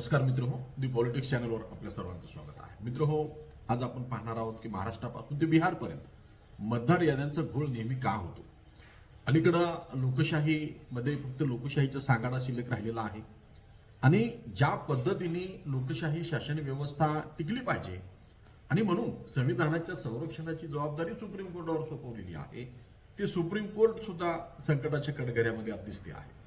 नमस्कार मित्र हो. दी पॉलिटिक्स चॅनलवर आपल्या सर्वांचं स्वागत आहे. मित्र हो आज आपण पाहणार आहोत की महाराष्ट्रापासून ते बिहारपर्यंत मतदार याद्यांचा घोळ नेहमी का होतो? अलीकडं लोकशाहीमध्ये फक्त लोकशाहीचा सांगाडा शिल्लक राहिलेला आहे. आणि ज्या पद्धतीने लोकशाही शासन व्यवस्था टिकली पाहिजे आणि म्हणून संविधानाच्या संरक्षणाची जबाबदारी सुप्रीम कोर्टावर सोपवलेली आहे ते सुप्रीम कोर्ट सुद्धा संकटाच्या कडगऱ्यामध्ये दिसते आहे.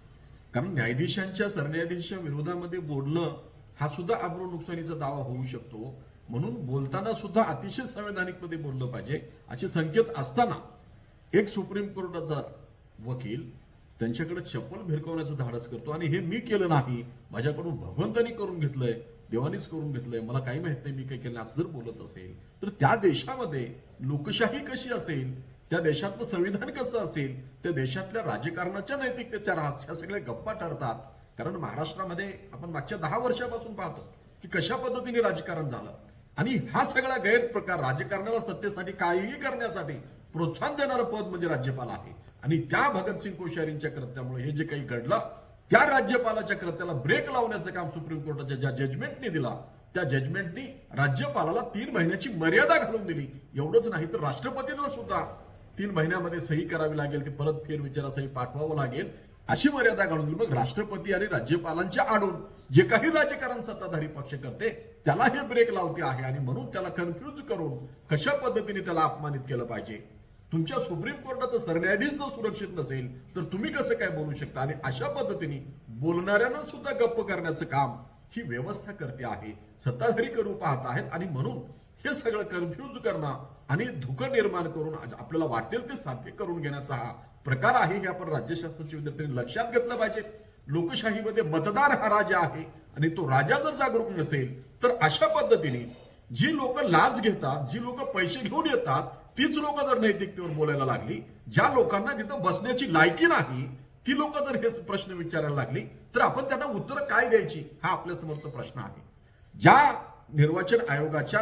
कारण न्यायाधीशांच्या सरन्यायाधीशांच्या विरोधामध्ये बोलणं हा सुद्धा आब्रू नुकसानीचा दावा होऊ शकतो. म्हणून बोलताना सुद्धा अतिशय संवैधानिकमध्ये बोललं पाहिजे असे संकेत असताना एक सुप्रीम कोर्टाचा वकील त्यांच्याकडे चप्पल भिरकवण्याचं धाडस करतो आणि हे मी केलं नाही माझ्याकडून भगवंतानी करून घेतलंय देवानीच करून घेतलंय मला काही माहीत नाही मी काही केलं असं जर बोलत असेल तर त्या देशामध्ये लोकशाही कशी असेल? त्या देशातलं संविधान कसं असेल? त्या देशातल्या राजकारणाच्या नैतिकतेच्या रास ह्या सगळ्या गप्पा ठरतात. कारण महाराष्ट्रामध्ये आपण मागच्या दहा वर्षापासून पाहतो की कशा पद्धतीने राजकारण झालं. आणि हा सगळा गैरप्रकार राजकारणाला सत्तेसाठी काहीही करण्यासाठी प्रोत्साहन देणारं पद म्हणजे राज्यपाल आहे. आणि त्या भगतसिंग कोश्यारींच्या कृत्यामुळे हे जे काही घडलं त्या राज्यपालाच्या कृत्याला ब्रेक लावण्याचं काम सुप्रीम कोर्टाच्या ज्या जजमेंटने दिला त्या जजमेंटनी राज्यपालाला तीन महिन्याची मर्यादा घालून दिली. एवढंच नाही तर राष्ट्रपतीला सुद्धा तीन महिन्यामध्ये सही करावी लागेल ती परत फेरविचारासाठी पाठवावं लागेल अशी मर्यादा घालून दिली मग राष्ट्रपती आणि राज्यपालांच्या आडून जे काही राजकारण सत्ताधारी पक्ष करते त्याला हे ब्रेक लावते आहे आणि म्हणून त्याला कन्फ्युज करून कशा पद्धतीने त्याला अपमानित केलं पाहिजे. तुमच्या सुप्रीम कोर्टात सरन्यायाधीश जर सुरक्षित नसेल तर तुम्ही कसं काय बोलू शकता? आणि अशा पद्धतीने बोलणाऱ्यांना सुद्धा गप्प करण्याचं काम ही व्यवस्था करते आहे. सत्ताधारी करू पाहत आहेत आणि म्हणून हे सगळं कन्फ्युज करणं आणि धुकं निर्माण करून आपल्याला वाटेल ते साध्य करून घेण्याचा हा प्रकार आहे हे आपण राज्यशास्त्राच्या विद्यार्थ्यांनी लक्षात घेतलं पाहिजे. लोकशाहीमध्ये मतदार हा राजा आहे आणि तो राजा जर जागरूक नसेल तर अशा पद्धतीने जी लोक लाच घेतात जी लोक पैसे घेऊन येतात तीच लोक जर नैतिकतेवर बोलायला लागली ज्या लोकांना तिथं बसण्याची लायकी नाही ती लोक जर हे प्रश्न विचारायला लागली तर आपण त्यांना उत्तर काय द्यायची? हा आपल्या समोरचा प्रश्न आहे. ज्या निर्वाचन आयोगाच्या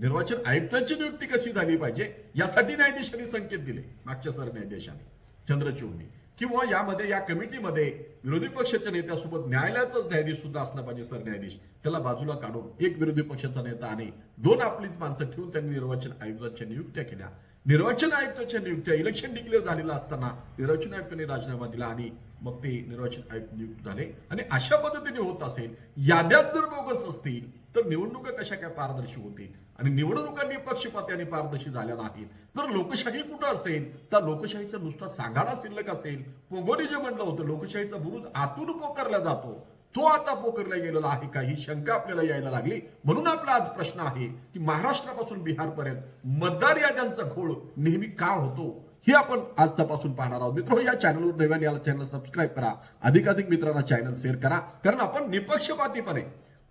निर्वाचन आयुक्तांची नियुक्ती कशी झाली पाहिजे यासाठी न्यायाधीशांनी संकेत दिले मागच्या सरन्यायाधीशांनी चंद्रचूडनी. किंवा यामध्ये या कमिटीमध्ये विरोधी पक्षाच्या नेत्यासोबत न्यायालयाचाच न्यायाधीश सुद्धा असला पाहिजे सरन्यायाधीश. त्याला बाजूला काढून एक विरोधी पक्षाचा नेता आणि दोन आपलीच माणसं ठेवून त्यांनी निर्वाचन आयुक्तांच्या नियुक्त्या केल्या. निर्वाचन आयुक्ताच्या नियुक्त्या इलेक्शन डिक्लेअर झालेला असताना निर्वाचन आयुक्तांनी राजीनामा दिला आणि मग ते निर्वाचन आयुक्त नियुक्त झाले. आणि अशा पद्धतीने होत असेल याद्यात जर बोगस असतील तर निवडणुका कशा काय पारदर्शी होतील? आणि निवडणुका निपक्षपाती आणि पारदर्शी झाल्या नाहीत. तर लोकशाही कुठं असेल? तर लोकशाहीचा नुसता सांगाडा शिल्लक असेल. पोगोरी जे म्हणलं होतं लोकशाहीचा बुरुज आतून पोकरला जातो. तो आता पोकरला गेलेला आहे. का ही शंका आपल्याला यायला लागली. म्हणून आपला आज प्रश्न आहे की महाराष्ट्रापासून बिहारपर्यंत मतदार याद्यांचा घोळ नेहमी का होतो? हे आपण आज तपासून पाहणार आहोत. मित्र या चॅनलवर नव्याने याला चॅनल सबस्क्राईब करा. अधिकाधिक मित्रांना चॅनल शेअर करा. कारण आपण निपक्षपातीपणे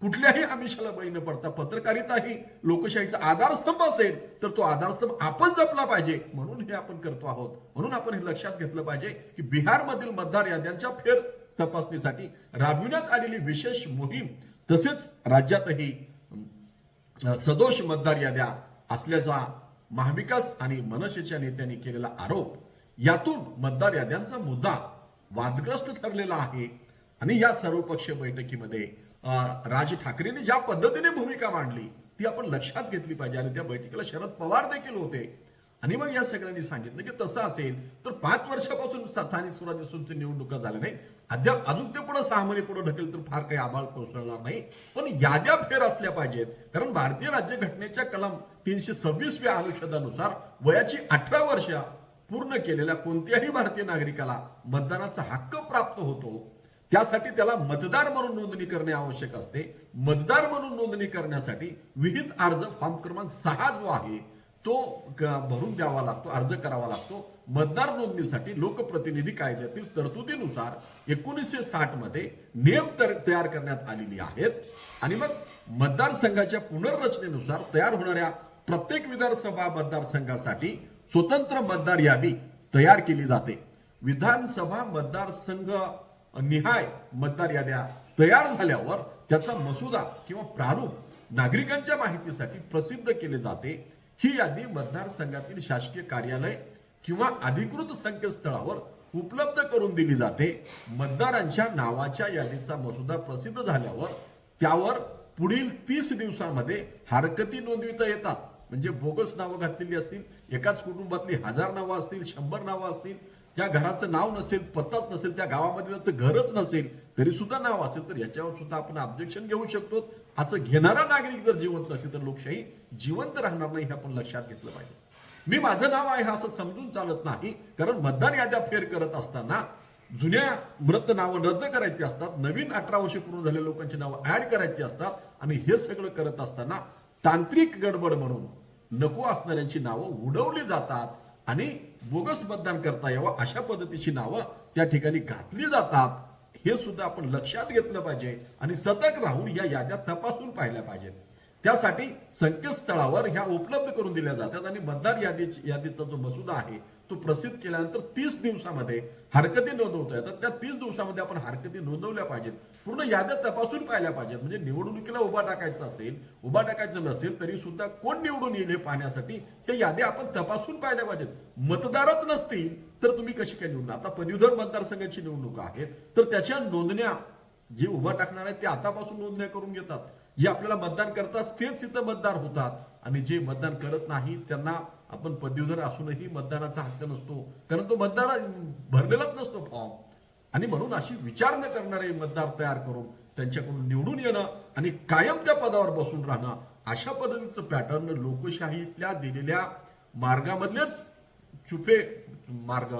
कुठल्याही आमिषाला बळी न पडता पत्रकारिता ही लोकशाहीचा आधारस्तंभ असेल तर तो आधारस्तंभ आपण जपला पाहिजे. म्हणून हे आपण करतो आहोत. म्हणून आपण हे लक्षात घेतलं पाहिजे की बिहारमधील मतदार याद्यांच्या फेर तपासणीसाठी राबविण्यात आलेली विशेष मोहीम तसेच राज्यातही सदोष मतदार याद्या असल्याचा महाविकास आणि मनसेच्या नेत्यांनी केलेला आरोप यातून मतदार याद्यांचा मुद्दा वादग्रस्त ठरलेला आहे. आणि या सर्वपक्षीय बैठकीमध्ये राज ठाकरेंनी ज्या पद्धतीने भूमिका मांडली ती आपण लक्षात घेतली पाहिजे. आणि त्या बैठकीला शरद पवार देखील होते. आणि मग या सगळ्यांनी सांगितलं की तसं असेल तर पाच वर्षापासून स्थानिक स्वराज्य संस्थे निवडणुका झाल्या नाहीत. अद्याप अजून ते पुढे सहा महिने पुढे ढकल तर फार काही आभाळ कोसळणार नाही. पण याद्या फेर असल्या पाहिजेत कारण भारतीय राज्यघटनेच्या कलम तीनशे सव्वीसव्या अनुच्छेदानुसार वयाची अठरा वर्ष पूर्ण केलेल्या कोणत्याही भारतीय नागरिकाला मतदानाचा हक्क प्राप्त होतो. त्यासाठी त्याला मतदार म्हणून नोंदणी करणे आवश्यक असते. मतदार म्हणून नोंदणी करण्यासाठी विहित अर्ज फॉर्म क्रमांक सहा जो आहे तो भरून द्यावा लागतो अर्ज करावा लागतो. मतदार नोंदणीसाठी लोकप्रतिनिधी कायद्यातील तरतुदीनुसार एकोणीसशे साठमध्ये नियम तर- तयार करण्यात आलेली आहेत. आणि मग मतदारसंघाच्या पुनर्रचनेनुसार तयार होणाऱ्या प्रत्येक विधानसभा मतदारसंघासाठी स्वतंत्र मतदार यादी तयार केली जाते. विधानसभा मतदारसंघ निहाय मतदार याद्या तयार झाल्यावर त्याचा मसुदा किंवा प्रारूप नागरिकांच्या माहितीसाठी प्रसिद्ध केले जाते. ही यादी मतदारसंघातील शासकीय कार्यालय किंवा अधिकृत संकेतस्थळावर उपलब्ध करून दिली जाते. मतदारांच्या नावाच्या यादीचा मसुदा प्रसिद्ध झाल्यावर त्यावर पुढील तीस दिवसांमध्ये हरकती नोंदविता येतात. म्हणजे बोगस नावं घातलेली असतील एकाच कुटुंबातली हजार नावं असतील शंभर नावं असतील ज्या घराचं नाव नसेल पत्ताच नसेल त्या गावामध्ये त्याचं घरच नसेल तरी सुद्धा नाव असेल तर याच्यावर सुद्धा आपण ऑब्जेक्शन घेऊ शकतो. असं घेणारा नागरिक जर जिवंत नसेल तर लोकशाही जिवंत राहणार नाही हे आपण लक्षात घेतलं पाहिजे. मी माझं नाव आहे असं समजून चालत नाही कारण मतदार याद्या फेर करत असताना जुन्या मृत नावं रद्द करायची असतात नवीन अठरा वर्ष पूर्ण झालेल्या लोकांची नावं ऍड करायची असतात आणि हे सगळं करत असताना तांत्रिक गडबड म्हणून नको असणाऱ्यांची नावं उडवली जातात. आणि बोगस मतदान करता यावं अशा पद्धतीची नावं त्या ठिकाणी घातली जातात. हे सुद्धा आपण लक्षात घेतलं पाहिजे आणि सतर्क राहून या याद्या तपासून पाहिल्या पाहिजेत. त्यासाठी संकेतस्थळावर ह्या उपलब्ध करून दिल्या जातात आणि मतदार यादीची यादीचा जो मसुदा आहे तो प्रसिद्ध केल्यानंतर तीस दिवसामध्ये हरकती नोंदवता येतात. त्या तीस दिवसामध्ये आपण हरकती नोंदवल्या पाहिजेत. पूर्ण याद्या तपासून पाहिल्या पाहिजेत. म्हणजे निवडणुकीला उभा टाकायचं असेल उभा टाकायचं नसेल तरी सुद्धा कोण निवडून येईल हे पाहण्यासाठी हे याद्या आपण तपासून पाहिल्या पाहिजेत. मतदारच नसतील तर तुम्ही कशी काय निवडून? आता पदवीधर मतदारसंघाची निवडणूक आहेत तर त्याच्या नोंदण्या जे उभा टाकणार आहेत ते आतापासून नोंदण्या करून घेतात. जे आपल्याला मतदान करतात तेच तिथं मतदार होतात. आणि जे मतदान करत नाही त्यांना आपण पदवीधर असूनही मतदानाचा हक्क नसतो. कारण तो मतदान भरलेलाच नसतो फॉर्म. आणि म्हणून अशी विचार न करणारे मतदार तयार करून त्यांच्याकडून निवडून येणं आणि कायम त्या पदावर बसून राहणं अशा पद्धतीचं पॅटर्न लोकशाहीतल्या दिलेल्या मार्गामधलेच चुपे मार्ग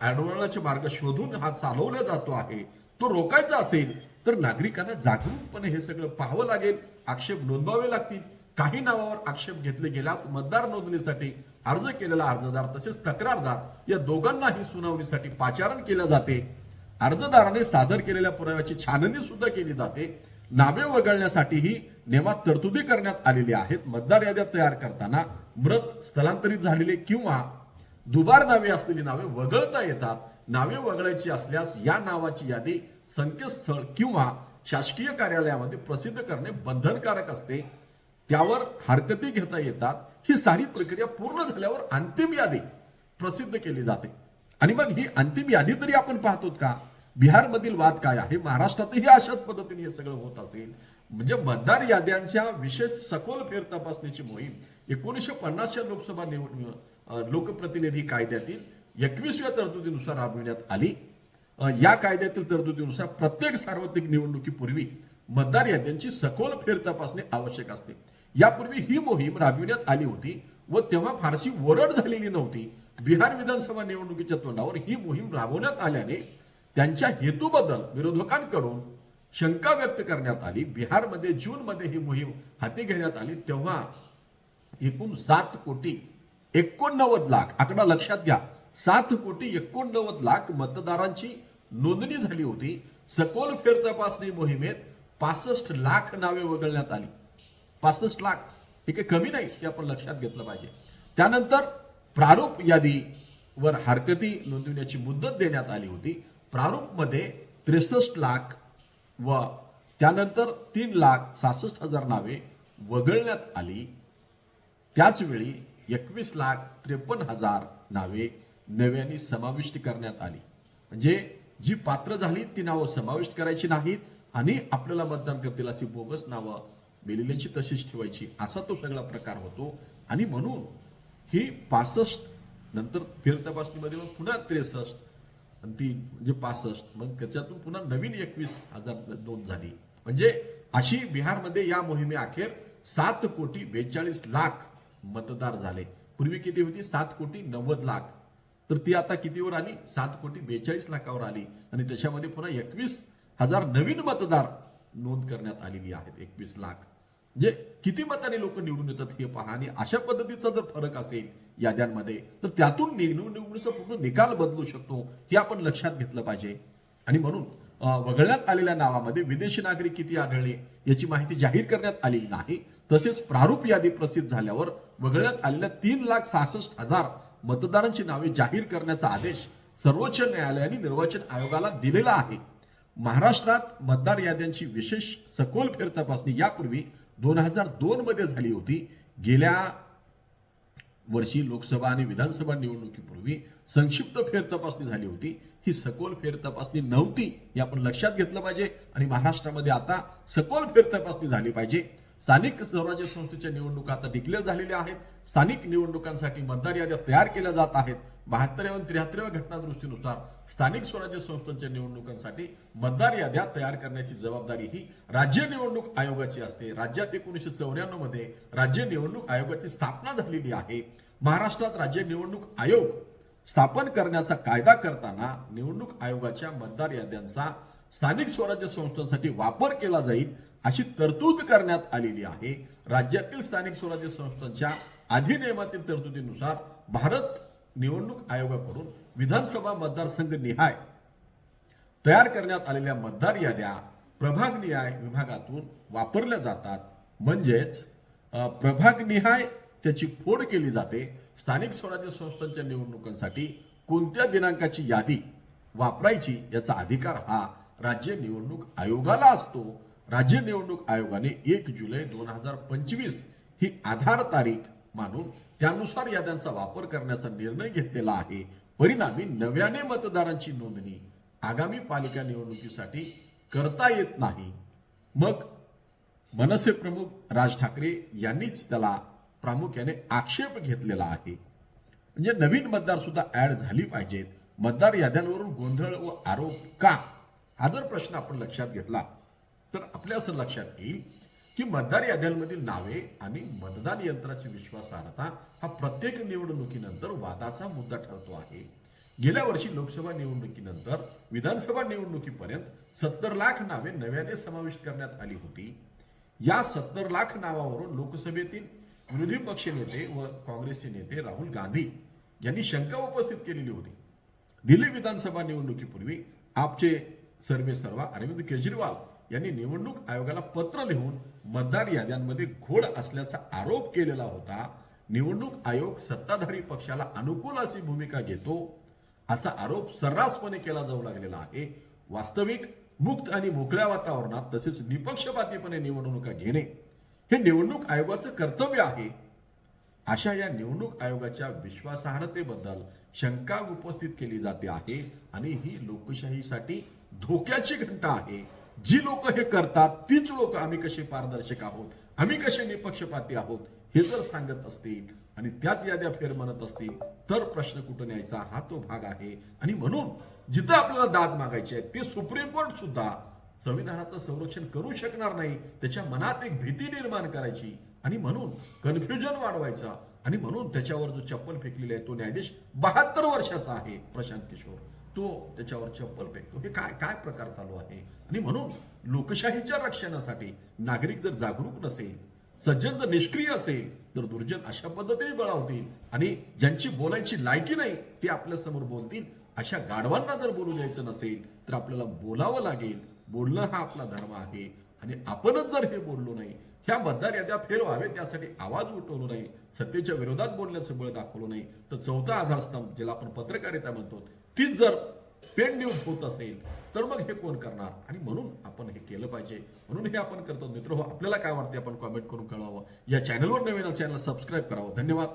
आंदोलनाचे मार्ग शोधून हा चालवला जातो आहे. तो रोखायचा असेल तर नागरिकांना जागरूकपणे हे सगळं पाहावं लागेल आक्षेप नोंदवावे लागतील. काही नावावर आक्षेप घेतले गेल्यास मतदार नोंदणीसाठी अर्ज केलेला अर्जदार तसेच तक्रारदार या दोघांनाही सुनावणीसाठी पाचारण केले जाते. अर्जदाराने सादर केलेल्या पुराव्याची छाननी सुद्धा केली जाते. नावे वगळण्यासाठीही नेमात तरतुदी करण्यात आलेली आहेत. मतदार याद्या तयार करताना मृत स्थलांतरित झालेले किंवा दुबार नावे असलेली नावे वगळता येतात. नावे वगळायची असल्यास या नावाची यादी संकेतस्थळ किंवा शासकीय कार्यालयामध्ये प्रसिद्ध करणे बंधनकारक असते. त्यावर हरकती घेता येतात. ही सारी प्रक्रिया पूर्ण झाल्यावर अंतिम यादी प्रसिद्ध केली जाते. आणि मग ही अंतिम यादी तरी आपण पाहतो का? बिहारमधील वाद काय आहे? महाराष्ट्रातही अशाच पद्धतीने हे सगळं होत असेल. म्हणजे मतदार याद्यांच्या विशेष सखोल फेर तपासणीची मोहीम एकोणीसशे पन्नासच्या लोकसभा निवडणूक लोकप्रतिनिधी कायद्यातील एकवीसव्या तरतुदीनुसार राबविण्यात आली. या कायद्यातील तरतुदीनुसार प्रत्येक सार्वत्रिक निवडणुकीपूर्वी मतदार याद्यांची सखोल फेर तपासणी आवश्यक असते. यापूर्वी ही मोहीम राबविण्यात आली होती व तेव्हा फारशी ओरड झालेली नव्हती. बिहार विधानसभा निवडणुकीच्या तोंडावर ही मोहीम राबवण्यात आल्याने त्यांच्या हेतूबद्दल विरोधकांकडून शंका व्यक्त करण्यात आली. बिहारमध्ये जून मध्ये ही मोहीम हाती घेण्यात आली. तेव्हा एकूण सात कोटी एकोणनव्वद लाख आकडा लक्षात घ्या सात कोटी एकोणनव्वद लाख मतदारांची नोंदणी झाली होती. सखोल फेर तपासणी मोहिमेत पासष्ट लाख नावे वगळण्यात आली. पासष्ट लाख. हे काही कमी नाही ते आपण लक्षात घेतलं पाहिजे. त्यानंतर प्रारूप यादीवर हरकती नोंदविण्याची मुदत देण्यात आली होती. प्रारूपमध्ये त्रेसष्ट लाख व त्यानंतर तीन लाख सहासष्ट हजार नावे वगळण्यात आली. त्याचवेळी एकवीस लाख त्रेपन्न हजार नावे नव्याने समाविष्ट करण्यात आली. म्हणजे जी पात्र झाली ती नावं समाविष्ट करायची नाहीत आणि आपल्याला मतदान करतील अशी बोगस नावं मेलेल्यांची तशीच ठेवायची असा तो सगळा प्रकार होतो. आणि म्हणून ही पासष्ट नंतर फेर तपासणीमध्ये मग पुन्हा त्रेसष्ट आणि ती म्हणजे पासष्ट. मग त्याच्यातून पुन्हा नवीन एकवीस हजार नोंद झाली. म्हणजे अशी बिहारमध्ये या मोहिमे अखेर सात कोटी बेचाळीस लाख मतदार झाले. पूर्वी किती होती? सात कोटी नव्वद लाख. तर ती आता कितीवर आली? सात कोटी बेचाळीस लाखावर आली. आणि त्याच्यामध्ये पुन्हा एकवीस हजार नवीन मतदार नोंद करण्यात आलेली आहेत. एकवीस लाख. म्हणजे किती मताने लोक निवडून येतात हे पहा. आणि अशा पद्धतीचा जर फरक असेल याद्यांमध्ये तर त्यातून निवडणुकीचा पूर्ण निकाल बदलू शकतो हे आपण लक्षात घेतलं पाहिजे. आणि म्हणून वगळण्यात आलेल्या नावामध्ये विदेशी नागरिक किती आढळले याची माहिती जाहीर करण्यात आलेली नाही. तसेच प्रारूप यादी प्रसिद्ध झाल्यावर वगळण्यात आलेल्या तीन लाख सहासष्ट हजार मतदारांची नावे जाहीर करण्याचा आदेश सर्वोच्च न्यायालयाने निर्वाचन आयोगाला दिलेला आहे. महाराष्ट्रात मतदार याद्यांची विशेष सखोल फेर तपासणी यापूर्वी दोन हजार दोन मध्ये झाली होती. गेल्या वर्षी लोकसभा आणि विधानसभा निवडणुकीपूर्वी संक्षिप्त फेरतपासणी झाली होती. ही सखोल फेरतपासणी नव्हती हे आपण लक्षात घेतलं पाहिजे. आणि महाराष्ट्रामध्ये आता सखोल फेरतपासणी झाली पाहिजे. स्थानिक स्वराज्य संस्थेच्या निवडणुका आता डिक्लेअर झालेल्या आहेत. स्थानिक निवडणुकांसाठी मतदार याद्या तयार केल्या जात आहेत. बहात्तराव्या आणि त्र्याहत्तराव्या घटनादृष्टीनुसार स्थानिक स्वराज्य संस्थांच्या निवडणुकांसाठी मतदार याद्या तयार करण्याची जबाबदारी ही राज्य निवडणूक आयोगाची असते. राज्यात एकोणीसशे चौऱ्याण्णवमध्ये राज्य निवडणूक आयोगाची स्थापना झालेली आहे. महाराष्ट्रात राज्य निवडणूक आयोग स्थापन करण्याचा कायदा करताना निवडणूक आयोगाच्या मतदार याद्यांचा स्थानिक स्वराज्य संस्थांसाठी वापर केला जाईल. अशी तरतूद करण्यात आलेली आहे. राज्यातील स्थानिक स्वराज्य संस्थांच्या अधिनियमातील तरतुदीनुसार भारत निवडणूक आयोगाकडून विधानसभा मतदारसंघ निहाय तयार करण्यात आलेल्या मतदार याद्या प्रभागनिहाय विभागातून वापरल्या जातात. म्हणजेच प्रभाग प्रभागनिहाय त्याची फोड केली जाते. स्थानिक स्वराज्य संस्थांच्या निवडणुकांसाठी कोणत्या दिनांकाची यादी वापरायची याचा अधिकार हा राज्य निवडणूक आयोगाला असतो. राज्य निवडणूक आयोगाने एक जुलै दोन हजार पंचवीस ही आधार तारीख मानून त्यानुसार याद्यांचा वापर करण्याचा निर्णय घेतलेला आहे. परिणामी नव्याने मतदारांची नोंदणी आगामी पालिका निवडणुकीसाठी करता येत नाही. मग मनसे प्रमुख राज ठाकरे यांनीच त्याला प्रामुख्याने आक्षेप घेतलेला आहे. म्हणजे नवीन मतदार सुद्धा ऍड झाली पाहिजेत. मतदार याद्यांवरून गोंधळ व आरोप का? हा जर प्रश्न आपण लक्षात घेतला तर आपल्या असं लक्षात येईल की मतदार याद्यांमधील नावे आणि मतदान यंत्राची विश्वासार्हता हा प्रत्येक निवडणुकीनंतर वादाचा मुद्दा ठरतो आहे. गेल्या वर्षी लोकसभा निवडणुकीनंतर विधानसभा निवडणुकीपर्यंत सत्तर लाख नावे नव्याने समाविष्ट करण्यात आली होती. या सत्तर लाख नावावरून लोकसभेतील विरोधी पक्ष नेते व काँग्रेसचे नेते राहुल गांधी यांनी शंका उपस्थित केलेली होती. दिल्ली विधानसभा निवडणुकीपूर्वी आपचे सर्वे सर्वा अरविंद केजरीवाल यांनी निवडणूक आयोगाला पत्र लिहून मतदार याद्यांमध्ये घोळ असल्याचा आरोप केलेला होता. निवडणूक आयोग सत्ताधारी पक्षाला अनुकूल अशी भूमिका घेतो असा आरोप सर्रासपणे केला जाऊ लागलेला आहे. वास्तविक मुक्त आणि मोकळ्या वातावरणात तसेच निपक्षपातीपणे निवडणुका घेणे हे निवडणूक आयोगाचं कर्तव्य आहे. अशा या निवडणूक आयोगाच्या विश्वासार्हतेबद्दल शंका उपस्थित केली जाते आहे आणि ही लोकशाहीसाठी धोक्याची घंटा आहे. जी लोक हे करतात तीच लोक आम्ही कसे पारदर्शक आहोत? आम्ही कसे निपक्षपाती आहोत? हे जर सांगत असतील आणि त्याच याद्या फेर म्हणत असतील तर प्रश्न कुठं न्यायचा? हा तो भाग आहे. आणि म्हणून जिथं आपल्याला दाद मागायची आहे ते सुप्रीम कोर्ट सुद्धा संविधानाचं संरक्षण करू शकणार नाही त्याच्या मनात एक भीती निर्माण करायची आणि म्हणून कन्फ्युजन वाढवायचा. आणि म्हणून त्याच्यावर जो चप्पल फेकलेला आहे तो न्यायाधीश बहात्तर वर्षाचा आहे प्रशांत किशोर. तो त्याच्यावर चप्पल फेकतो हे काय काय प्रकार चालू आहे? आणि म्हणून लोकशाहीच्या रक्षणासाठी नागरिक जर जागरूक नसेल सज्जन जर निष्क्रिय असेल तर दुर्जन अशा पद्धतीने बळावतील आणि ज्यांची बोलायची लायकी नाही ते आपल्यासमोर बोलतील. अशा गाढवांना जर बोलू द्यायचं नसेल तर आपल्याला बोलावं लागेल. बोलणं हा आपला धर्म आहे. आणि आपणच जर हे बोललो नाही ह्या मतदार याद्या फेर व्हावे त्यासाठी आवाज उठवलो नाही. सत्तेच्या विरोधात बोलण्याचं बळ दाखवलं नाही. तर चौथा आधारस्तंभ ज्याला आपण पत्रकारिता म्हणतो तीच जर पेड न्यूज होत असेल तर मग हे कोण करणार? आणि म्हणून आपण हे केलं पाहिजे. म्हणून हे आपण करतो. मित्र हो आपल्याला काय वाटते आपण कॉमेंट करून कळवावं. या चॅनलवर नवीन चॅनल सबस्क्राईब करावं. धन्यवाद.